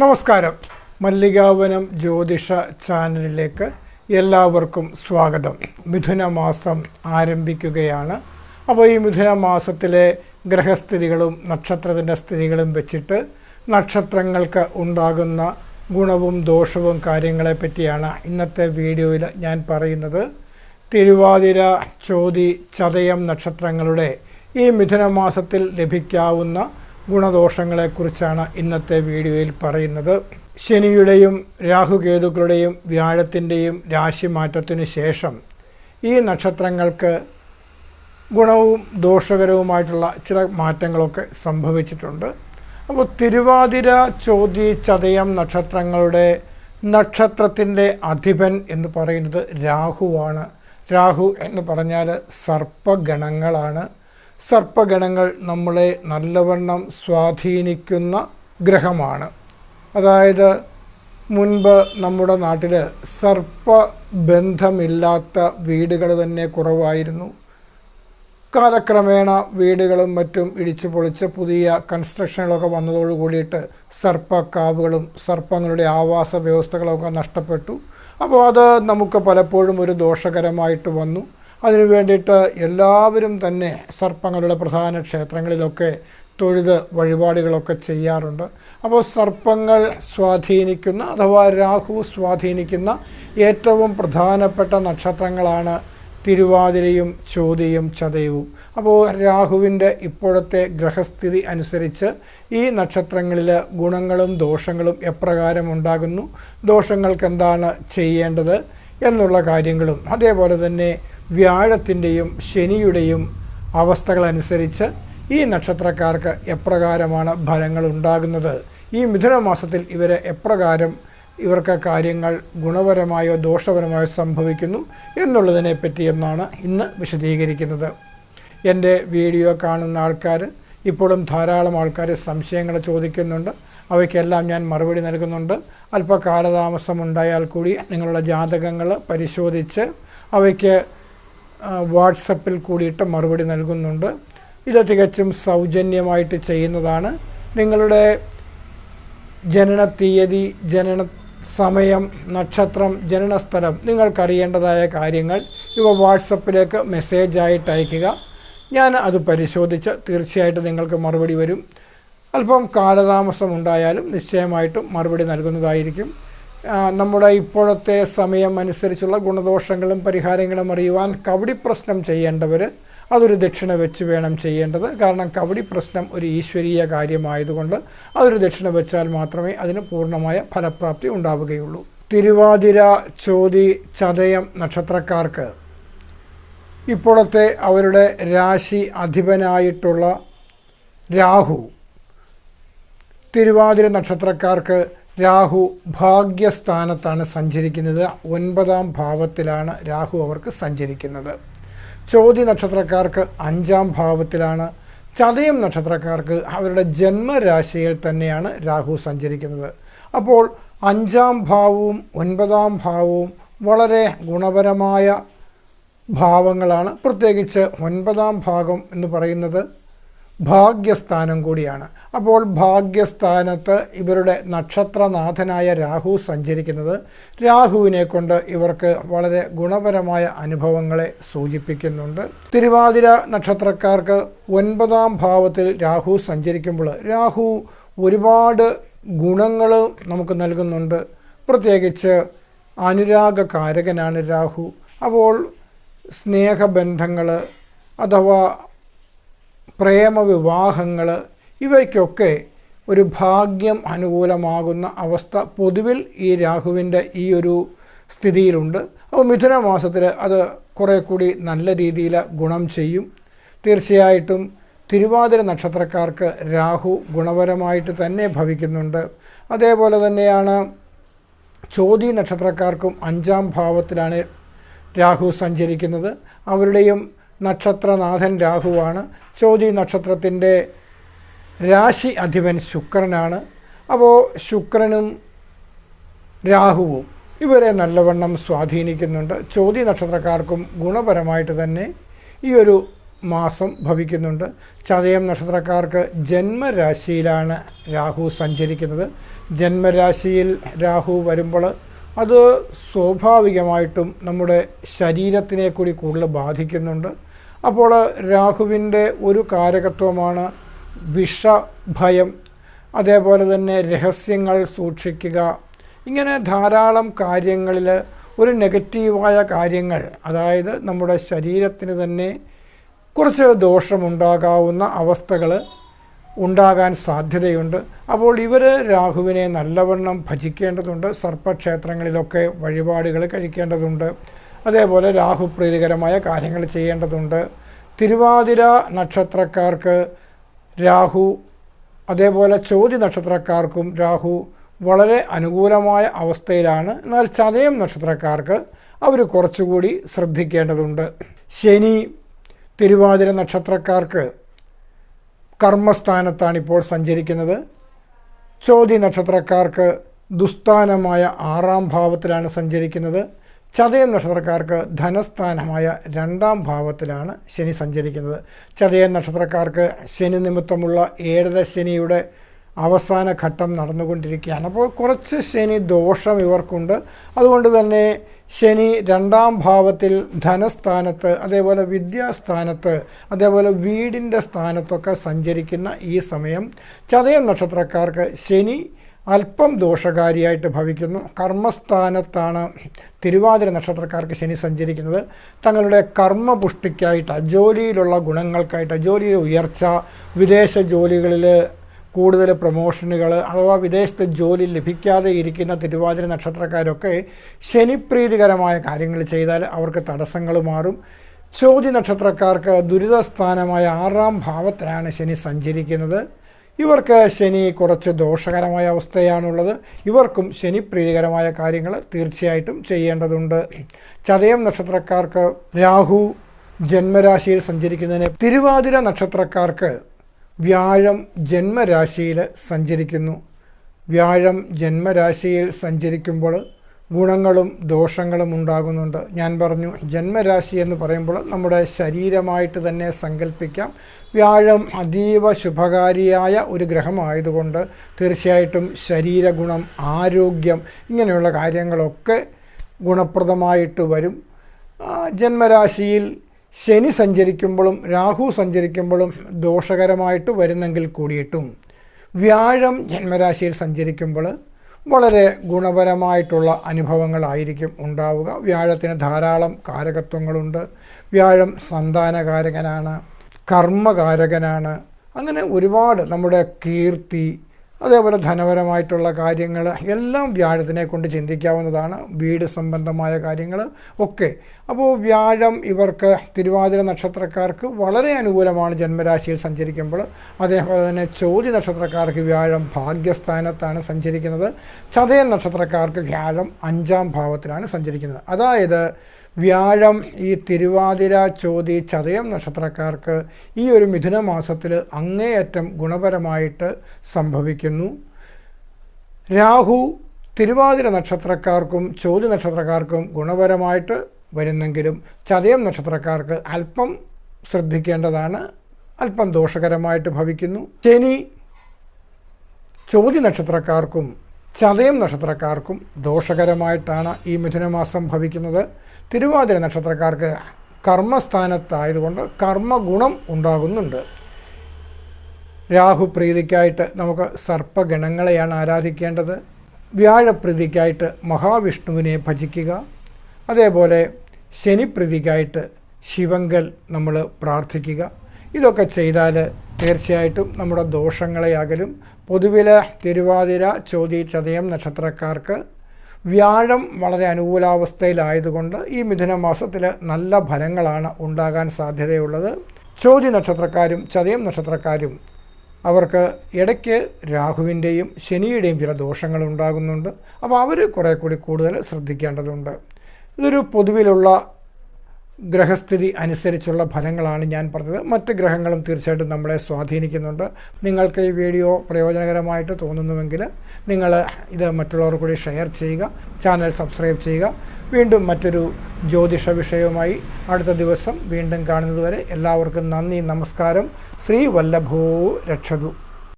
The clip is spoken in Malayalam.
നമസ്കാരം. മല്ലികാവനം ജ്യോതിഷ ചാനലിലേക്ക് എല്ലാവർക്കും സ്വാഗതം. മിഥുന മാസം ആരംഭിക്കുകയാണ്. അപ്പോൾ ഈ മിഥുന മാസത്തിലെ ഗ്രഹസ്ഥിതികളും നക്ഷത്രത്തിന്റെ സ്ഥിതികളും വെച്ചിട്ട് നക്ഷത്രങ്ങൾക്ക് ഉണ്ടാകുന്ന ഗുണവും ദോഷവും കാര്യങ്ങളെ പറ്റിയാണ് ഇന്നത്തെ വീഡിയോയിൽ ഞാൻ പറയുന്നത്. തിരുവാതിര ചോതി ചതയം നക്ഷത്രങ്ങളുടെ ഈ മിഥുന മാസത്തിൽ ലഭിക്കാവുന്ന ഗുണദോഷങ്ങളെക്കുറിച്ചാണ് ഇന്നത്തെ വീഡിയോയിൽ പറയുന്നത്. ശനിയുടെയും രാഹുകേതുക്കളുടെയും വ്യാഴത്തിന്റെയും രാശിമാറ്റത്തിനു ശേഷം ഈ നക്ഷത്രങ്ങൾക്ക് ഗുണവും ദോഷകരവുമായിട്ടുള്ള ചില മാറ്റങ്ങളൊക്കെ സംഭവിച്ചിട്ടുണ്ട്. അപ്പോൾ തിരുവാതിര ചോതി ചതയം നക്ഷത്രങ്ങളുടെ നക്ഷത്രത്തിന്റെ അധിപൻ എന്ന് പറയുന്നത് രാഹുവാണ്. രാഹു എന്ന് പറഞ്ഞാൽ സർപ്പഗണങ്ങളാണ്. സർപ്പഗണങ്ങൾ നമ്മളെ നല്ലവണ്ണം സ്വാധീനിക്കുന്ന ഗ്രഹമാണ്. അതായത് മുൻപ് നമ്മുടെ നാട്ടിൽ സർപ്പബന്ധമില്ലാത്ത വീടുകൾ തന്നെ കുറവായിരുന്നു. കാലക്രമേണ വീടുകളും മറ്റും ഇടിച്ചു പൊളിച്ച് പുതിയ കൺസ്ട്രക്ഷനുകളൊക്കെ വന്നതോട് കൂടിയിട്ട് സർപ്പക്കാവുകളും സർപ്പങ്ങളുടെ ആവാസ വ്യവസ്ഥകളൊക്കെ നഷ്ടപ്പെട്ടു. അപ്പോൾ അത് നമുക്ക് പലപ്പോഴും ഒരു ദോഷകരമായിട്ട് വന്നു. അതിനു വേണ്ടിയിട്ട് എല്ലാവരും തന്നെ സർപ്പങ്ങളുടെ പ്രധാന ക്ഷേത്രങ്ങളിലൊക്കെ തൊഴുത് വഴിപാടുകളൊക്കെ ചെയ്യാറുണ്ട്. അപ്പോൾ സർപ്പങ്ങൾ സ്വാധീനിക്കുന്ന അഥവാ രാഹു സ്വാധീനിക്കുന്ന ഏറ്റവും പ്രധാനപ്പെട്ട നക്ഷത്രങ്ങളാണ് തിരുവാതിരയും ചോതിയും ചതയവും. അപ്പോൾ രാഹുവിന്റെ ഇപ്പോഴത്തെ ഗ്രഹസ്ഥിതി അനുസരിച്ച് ഈ നക്ഷത്രങ്ങളിൽ ഗുണങ്ങളും ദോഷങ്ങളും എപ്രകാരം ഉണ്ടാകുന്നു ദോഷങ്ങൾക്ക് എന്താണ് ചെയ്യേണ്ടത് എന്നുള്ള കാര്യങ്ങളും അതേപോലെ തന്നെ വ്യാഴത്തിന്റെയും ശനിയുടെയും അവസ്ഥകളനുസരിച്ച് ഈ നക്ഷത്രക്കാർക്ക് എപ്രകാരമാണ് ഫലങ്ങൾ ഉണ്ടാകുന്നത് ഈ മിഥുനമാസത്തിൽ ഇവരെ എപ്രകാരം ഇവർക്ക് കാര്യങ്ങൾ ഗുണപരമായോ ദോഷപരമായോ സംഭവിക്കുന്നു എന്നുള്ളതിനെ പറ്റിയെന്നാണ് ഇന്ന് വിശദീകരിക്കുന്നത്. എന്റെ വീഡിയോ കാണുന്ന ആൾക്കാർ ഇപ്പോഴും ധാരാളം ആൾക്കാർ സംശയങ്ങൾ ചോദിക്കുന്നുണ്ട്. അവയ്ക്കെല്ലാം ഞാൻ മറുപടി നൽകുന്നുണ്ട്. അല്പ കാലതാമസം ഉണ്ടായാൽ കൂടി നിങ്ങളുടെ ജാതകങ്ങൾ പരിശോധിച്ച് അവയ്ക്ക് വാട്സപ്പിൽ കൂടിയിട്ട് മറുപടി നൽകുന്നുണ്ട്. ഇത് തികച്ചും സൗജന്യമായിട്ട് ചെയ്യുന്നതാണ്. നിങ്ങളുടെ ജനന തീയതി ജനന സമയം നക്ഷത്രം ജനനസ്ഥലം നിങ്ങൾക്കറിയേണ്ടതായ കാര്യങ്ങൾ ഇവ വാട്സപ്പിലേക്ക് മെസ്സേജായിട്ട് അയയ്ക്കുക. ഞാൻ അത് പരിശോധിച്ച് തീർച്ചയായിട്ടും നിങ്ങൾക്ക് മറുപടി വരും. അല്പം കാലതാമസം ഉണ്ടായാലും നിശ്ചയമായിട്ടും മറുപടി നൽകുന്നതായിരിക്കും. നമ്മുടെ ഇപ്പോഴത്തെ സമയം അനുസരിച്ചുള്ള ഗുണദോഷങ്ങളും പരിഹാരങ്ങളും അറിയുവാൻ കവടി പ്രശ്നം ചെയ്യേണ്ടവർ അതൊരു ദക്ഷിണ വെച്ച് വേണം ചെയ്യേണ്ടത്. കാരണം കവടി പ്രശ്നം ഒരു ഈശ്വരീയ കാര്യമായതുകൊണ്ട് അതൊരു ദക്ഷിണ വെച്ചാൽ മാത്രമേ അതിന് പൂർണമായ ഫലപ്രാപ്തി ഉണ്ടാവുകയുള്ളൂ. തിരുവാതിര ചോതി ചതയം നക്ഷത്രക്കാർക്ക് ഇപ്പോഴത്തെ അവരുടെ രാശി അധിപനായിട്ടുള്ള രാഹു തിരുവാതിര നക്ഷത്രക്കാർക്ക് രാഹു ഭാഗ്യസ്ഥാനത്താണ് സഞ്ചരിക്കുന്നത്. ഒൻപതാം ഭാവത്തിലാണ് രാഹു അവർക്ക് സഞ്ചരിക്കുന്നത്. ചോതി നക്ഷത്രക്കാർക്ക് അഞ്ചാം ഭാവത്തിലാണ്. ചതയം നക്ഷത്രക്കാർക്ക് അവരുടെ ജന്മരാശിയിൽ തന്നെയാണ് രാഹു സഞ്ചരിക്കുന്നത്. അപ്പോൾ അഞ്ചാം ഭാവവും ഒൻപതാം ഭാവവും വളരെ ഗുണപരമായ ഭാവങ്ങളാണ്. പ്രത്യേകിച്ച് ഒൻപതാം ഭാഗം എന്ന് പറയുന്നത് ഭാഗ്യസ്ഥാനം കൂടിയാണ്. അപ്പോൾ ഭാഗ്യസ്ഥാനത്ത് ഇവരുടെ നക്ഷത്രനാഥനായ രാഹു സഞ്ചരിക്കുന്നത്. രാഹുവിനെ കൊണ്ട് ഇവർക്ക് വളരെ ഗുണപരമായ അനുഭവങ്ങളെ സൂചിപ്പിക്കുന്നുണ്ട്. തിരുവാതിര നക്ഷത്രക്കാർക്ക് ഒൻപതാം ഭാവത്തിൽ രാഹു സഞ്ചരിക്കുമ്പോൾ രാഹു ഒരുപാട് ഗുണങ്ങൾ നമുക്ക് നൽകുന്നുണ്ട്. പ്രത്യേകിച്ച് അനുരാഗകാരകനാണ് രാഹു. അപ്പോൾ സ്നേഹബന്ധങ്ങൾ അഥവാ പ്രേമവിവാഹങ്ങൾ ഇവയ്ക്കൊക്കെ ഒരു ഭാഗ്യം അനുകൂലമാകുന്ന അവസ്ഥ പൊതുവിൽ ഈ രാഹുവിന്റെ ഈ ഒരു സ്ഥിതിയിലുണ്ട്. അപ്പോൾ മിഥുന മാസത്തിൽ അത് കുറേ കൂടി നല്ല രീതിയിൽ ഗുണം ചെയ്യും. തീർച്ചയായിട്ടും തിരുവാതിര നക്ഷത്രക്കാർക്ക് രാഹു ഗുണപരമായിട്ട് തന്നെ ഭവിക്കുന്നുണ്ട്. അതേപോലെ തന്നെയാണ് ചോതി നക്ഷത്രക്കാർക്കും അഞ്ചാം ഭാവത്തിലാണ് രാഹു സഞ്ചരിക്കുന്നത്. അവരുടെയും നക്ഷത്രനാഥൻ രാഹുവാണ്. ചോതി നക്ഷത്രത്തിന്റെ രാശി അധിപൻ ശുക്രനാണ്. അപ്പോൾ ശുക്രനും രാഹുവും ഇവരെ നല്ലവണ്ണം സ്വാധീനിക്കുന്നുണ്ട്. ചോതി നക്ഷത്രക്കാർക്കും ഗുണപരമായിട്ട് തന്നെ ഈ ഒരു മാസം ഭവിക്കുന്നുണ്ട്. ചതയം നക്ഷത്രക്കാർക്ക് ജന്മരാശിയിലാണ് രാഹു സഞ്ചരിക്കുന്നത്. ജന്മരാശിയിൽ രാഹു വരുമ്പോൾ അത് സ്വാഭാവികമായിട്ടും നമ്മുടെ ശരീരത്തിനെ കൂടി കൂടുതൽ ബാധിക്കുന്നുണ്ട്. അപ്പോൾ രാഹുവിന്റെ ഒരു കാരകത്വമാണ് വിഷഭയം. അതേപോലെ തന്നെ രഹസ്യങ്ങൾ സൂക്ഷിക്കുക. ഇങ്ങനെ ധാരാളം കാര്യങ്ങളിൽ ഒരു നെഗറ്റീവായ കാര്യങ്ങൾ അതായത് നമ്മുടെ ശരീരത്തിന് തന്നെ കുറച്ച് ദോഷമുണ്ടാകാവുന്ന അവസ്ഥകൾ ഉണ്ടാകാൻ സാധ്യതയുണ്ട്. അപ്പോൾ ഇവർ രാഹുവിനെ നല്ലവണ്ണം ഭജിക്കേണ്ടതുണ്ട്. സർപ്പക്ഷേത്രങ്ങളിലൊക്കെ വഴിപാടുകൾ കഴിക്കേണ്ടതുണ്ട്. അതേപോലെ രാഹു പ്രീതികരമായ കാര്യങ്ങൾ ചെയ്യേണ്ടതുണ്ട്. തിരുവാതിര നക്ഷത്രക്കാർക്ക് രാഹു അതേപോലെ ചോതി നക്ഷത്രക്കാർക്കും രാഹു വളരെ അനുകൂലമായ അവസ്ഥയിലാണ്. എന്നാൽ ചതയം നക്ഷത്രക്കാർക്ക് അവർ കുറച്ചുകൂടി ശ്രദ്ധിക്കേണ്ടതുണ്ട്. ശനി തിരുവാതിര നക്ഷത്രക്കാർക്ക് കർമ്മസ്ഥാനത്താണ് ഇപ്പോൾ സഞ്ചരിക്കുന്നത്. ചോതി നക്ഷത്രക്കാർക്ക് ദുസ്ഥാനമായ ആറാം ഭാവത്തിലാണ് സഞ്ചരിക്കുന്നത്. ചതയം നക്ഷത്രക്കാർക്ക് ധനസ്ഥാനമായ രണ്ടാം ഭാവത്തിലാണ് ശനി സഞ്ചരിക്കുന്നത്. ചതയം നക്ഷത്രക്കാർക്ക് ശനി നിമിത്തമുള്ള ഏഴര ശനിയുടെ അവസാന ഘട്ടം നടന്നുകൊണ്ടിരിക്കുകയാണ്. അപ്പോൾ കുറച്ച് ശനി ദോഷം ഇവർക്കുണ്ട്. അതുകൊണ്ട് തന്നെ ശനി രണ്ടാം ഭാവത്തിൽ ധനസ്ഥാനത്ത് അതേപോലെ വിദ്യാസ്ഥാനത്ത് അതേപോലെ വീടിന്റെ സ്ഥാനത്തൊക്കെ സഞ്ചരിക്കുന്ന ഈ സമയം ചതയം നക്ഷത്രക്കാർക്ക് ശനി അല്പം ദോഷകാരിയായിട്ട് ഭവിക്കുന്നു. കർമ്മസ്ഥാനത്താണ് തിരുവാതിര നക്ഷത്രക്കാർക്ക് ശനി സഞ്ചരിക്കുന്നത്. തങ്ങളുടെ കർമ്മപുഷ്ടിക്കായിട്ട് ജോലിയിലുള്ള ഗുണങ്ങൾക്കായിട്ട് ജോലിയിൽ ഉയർച്ച വിദേശ ജോലികളിൽ കൂടുതൽ പ്രൊമോഷനുകൾ അഥവാ വിദേശത്ത് ജോലി ലഭിക്കാതെ ഇരിക്കുന്ന തിരുവാതിര നക്ഷത്രക്കാരൊക്കെ ശനിപ്രീതികരമായ കാര്യങ്ങൾ ചെയ്താൽ അവർക്ക് തടസ്സങ്ങൾ മാറും. ചോദ്യ നക്ഷത്രക്കാർക്ക് ദുരിതസ്ഥാനമായ ആറാം ഭാവത്തിലാണ് ശനി സഞ്ചരിക്കുന്നത്. ഇവർക്ക് ശനി കുറച്ച് ദോഷകരമായ അവസ്ഥയാണുള്ളത്. ഇവർക്കും ശനി പ്രീതികരമായ കാര്യങ്ങൾ തീർച്ചയായിട്ടും ചെയ്യേണ്ടതുണ്ട്. ചതയം നക്ഷത്രക്കാർക്ക് രാഹു ജന്മരാശിയിൽ സഞ്ചരിക്കുന്നതിന് തിരുവാതിര നക്ഷത്രക്കാർക്ക് വ്യാഴം ജന്മരാശിയിൽ സഞ്ചരിക്കുന്നു. വ്യാഴം ജന്മരാശിയിൽ സഞ്ചരിക്കുമ്പോൾ ഗുണങ്ങളും ദോഷങ്ങളും ഉണ്ടാകുന്നുണ്ട്. ഞാൻ പറഞ്ഞു ജന്മരാശി എന്ന് പറയുമ്പോൾ നമ്മുടെ ശരീരമായിട്ട് തന്നെ സങ്കല്പിക്കാം വ്യാഴം അതീവ ശുഭകാരിയായ ഒരു ഗ്രഹമായതുകൊണ്ട് തീർച്ചയായിട്ടും ശരീരഗുണം ആരോഗ്യം ഇങ്ങനെയുള്ള കാര്യങ്ങളൊക്കെ ഗുണപ്രദമായിട്ട് വരും. ജന്മരാശിയിൽ ശനി സഞ്ചരിക്കുമ്പോഴും രാഹു സഞ്ചരിക്കുമ്പോഴും ദോഷകരമായിട്ട് വരുന്നെങ്കിൽ കൂടിയിട്ടും വ്യാഴം ജന്മരാശിയിൽ സഞ്ചരിക്കുമ്പോൾ വളരെ ഗുണപരമായിട്ടുള്ള അനുഭവങ്ങളായിരിക്കും ഉണ്ടാവുക. വ്യാഴത്തിന് ധാരാളം കാരകത്വങ്ങളുണ്ട്. വ്യാഴം സന്താനകാരകനാണ് കർമ്മകാരകനാണ്. അങ്ങനെ ഒരുപാട് നമ്മുടെ കീർത്തി അതേപോലെ ധനപരമായിട്ടുള്ള കാര്യങ്ങൾ എല്ലാം വ്യാഴത്തിനെ കൊണ്ട് ചിന്തിക്കാവുന്നതാണ്. വീട് സംബന്ധമായ കാര്യങ്ങൾ ഒക്കെ. അപ്പോൾ വ്യാഴം ഇവർക്ക് തിരുവാതിര നക്ഷത്രക്കാർക്ക് വളരെ അനുകൂലമാണ് ജന്മരാശിയിൽ സഞ്ചരിക്കുമ്പോൾ. അതേപോലെ തന്നെ ചോദ്യ നക്ഷത്രക്കാർക്ക് വ്യാഴം ഭാഗ്യസ്ഥാനത്താണ് സഞ്ചരിക്കുന്നത്. ചതയൻ നക്ഷത്രക്കാർക്ക് വ്യാഴം അഞ്ചാം ഭാവത്തിലാണ് സഞ്ചരിക്കുന്നത്. അതായത് വ്യാഴം ഈ തിരുവാതിര ചോതി ചതയം നക്ഷത്രക്കാർക്ക് ഈ ഒരു മിഥുന മാസത്തിൽ അങ്ങേയറ്റം ഗുണപരമായിട്ട് സംഭവിക്കുന്നു. രാഹു തിരുവാതിര നക്ഷത്രക്കാർക്കും ചോതി നക്ഷത്രക്കാർക്കും ഗുണപരമായിട്ട് വരുന്നെങ്കിലും ചതയം നക്ഷത്രക്കാർക്ക് അല്പം ശ്രദ്ധിക്കേണ്ടതാണ് അല്പം ദോഷകരമായിട്ട് ഭവിക്കുന്നു. ശനി ചോതി നക്ഷത്രക്കാർക്കും ചതയം നക്ഷത്രക്കാർക്കും ദോഷകരമായിട്ടാണ് ഈ മിഥുനമാസം ഭവിക്കുന്നത്. തിരുവാതിര നക്ഷത്രക്കാർക്ക് കർമ്മസ്ഥാനത്തായതുകൊണ്ട് കർമ്മഗുണം ഉണ്ടാകുന്നുണ്ട്. രാഹുപ്രീതിക്കായിട്ട് നമുക്ക് സർപ്പഗണങ്ങളെയാണ് ആരാധിക്കേണ്ടത്. വ്യാഴപ്രീതിക്കായിട്ട് മഹാവിഷ്ണുവിനെ ഭജിക്കുക. അതേപോലെ ശനിപ്രീതിക്കായിട്ട് ശിവങ്കൽ നമ്മൾ പ്രാർത്ഥിക്കുക. ഇതൊക്കെ ചെയ്താൽ തീർച്ചയായിട്ടും നമ്മുടെ ദോഷങ്ങളെ അകലും പൊതുവിലെ തിരുവാതിര ചോതി ചതയം നക്ഷത്രക്കാർക്ക് വ്യാഴം വളരെ അനുകൂലാവസ്ഥയിലായതുകൊണ്ട് ഈ മിഥുന മാസത്തിൽ നല്ല ഫലങ്ങളാണ് ഉണ്ടാകാൻ സാധ്യതയുള്ളത്. ചോതി നക്ഷത്രക്കാരും ചതയം നക്ഷത്രക്കാരും അവർക്ക് ഇടയ്ക്ക് രാഹുവിന്റെയും ശനിയുടെയും ചില ദോഷങ്ങൾ ഉണ്ടാകുന്നുണ്ട്. അപ്പോൾ അവർ കുറേ കൂടി കൂടുതൽ ശ്രദ്ധിക്കേണ്ടതുണ്ട്. ഇതൊരു പൊതുവിലുള്ള ഗ്രഹസ്ഥിതി അനുസരിച്ചുള്ള ഫലങ്ങളാണ് ഞാൻ പറഞ്ഞത്. മറ്റ് ഗ്രഹങ്ങളും തീർച്ചയായിട്ടും നമ്മളെ സ്വാധീനിക്കുന്നുണ്ട്. നിങ്ങൾക്ക് ഈ വീഡിയോ പ്രയോജനകരമായിട്ട് തോന്നുന്നുവെങ്കിൽ നിങ്ങൾ ഇത് മറ്റുള്ളവർ കൂടി ഷെയർ ചെയ്യുക ചാനൽ സബ്സ്ക്രൈബ് ചെയ്യുക. വീണ്ടും മറ്റൊരു ജ്യോതിഷ വിഷയവുമായി അടുത്ത ദിവസം വീണ്ടും കാണുന്നതുവരെ എല്ലാവർക്കും നന്ദി നമസ്കാരം. ശ്രീ വല്ലഭോ രക്ഷതു.